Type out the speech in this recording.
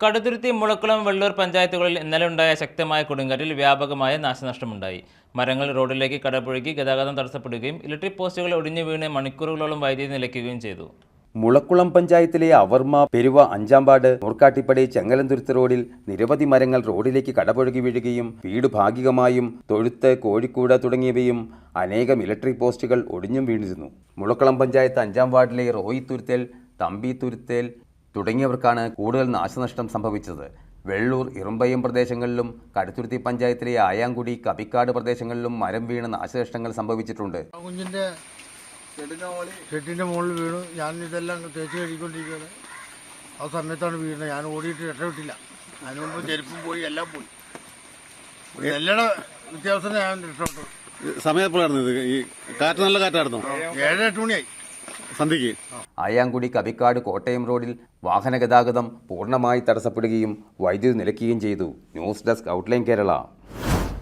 കടുത്തുരുത്തി മുളക്കുളം വെള്ളൂർ പഞ്ചായത്തുകളിൽ ഇന്നലെ ഉണ്ടായ ശക്തമായ കൊടുങ്കാറ്റിൽ വ്യാപകമായ നാശനഷ്ടമുണ്ടായി. മരങ്ങൾ റോഡിലേക്ക് കടപുഴകി ഗതാഗതം തടസ്സപ്പെടുകയും ഇലക്ട്രിക് പോസ്റ്റുകൾ ഒടിഞ്ഞു വീണ് മണിക്കൂറുകളോളം വൈദ്യുതി നിലയ്ക്കുകയും ചെയ്തു. മുളക്കുളം പഞ്ചായത്തിലെ അവർമ്മ പെരുവ അഞ്ചാമ്പാട് മൂർക്കാട്ടിപ്പടി ചെങ്ങലന്തുരുത്ത് റോഡിൽ നിരവധി മരങ്ങൾ റോഡിലേക്ക് കടപുഴകി വീഴുകയും വീട് ഭാഗികമായും തൊഴുത്ത് കോഴിക്കൂട് തുടങ്ങിയവയും അനേകം ഇലക്ട്രിക് പോസ്റ്റുകൾ ഒടിഞ്ഞും വീണിരുന്നു. മുളക്കുളം പഞ്ചായത്ത് അഞ്ചാം വാർഡിലെ റോയി തുരുത്തേൽ തമ്പി തുരുത്തേൽ തുടങ്ങിയവർക്കാണ് കൂടുതൽ നാശനഷ്ടം സംഭവിച്ചത്. വെള്ളൂർ ഇറുമ്പയം പ്രദേശങ്ങളിലും കടുത്തുരുത്തി പഞ്ചായത്തിലെ ആയാങ്കുടി കപിക്കാട് പ്രദേശങ്ങളിലും മരം വീണ് നാശനഷ്ടങ്ങൾ സംഭവിച്ചിട്ടുണ്ട്. കുഞ്ഞിന്റെ ഷെഡിന്റെ മുകളിൽ വീണു. ഞാൻ ഇതെല്ലാം തേച്ച് കഴുകിക്കൊണ്ടിരിക്കുകയാണ്. ആ സമയത്താണ് വീണത്. ഞാൻ ഓടിയിട്ട് രക്ഷപ്പെട്ടില്ല അതിന് മുമ്പ് ചെരുപ്പും പോയി എല്ലാം പോയി. എല്ലാം വ്യത്യാസം ഞാൻ രക്ഷപ്പെട്ടു. സമയം എപ്പോഴായിരുന്നു ഇത്? ഈ കാറ്റ് നല്ല കാറ്റായിരുന്നു? ഏഴ് എട്ട് മണിയായി. സന്ധ്യക്ക് ആയാങ്കുടി കവിക്കാട് കോട്ടയം റോഡിൽ വാഹനഗതാഗതം പൂർണമായി തടസ്സപ്പെടുകയും വൈദ്യുതി നിലയ്ക്കുകയും ചെയ്തു. News desk outline Kerala.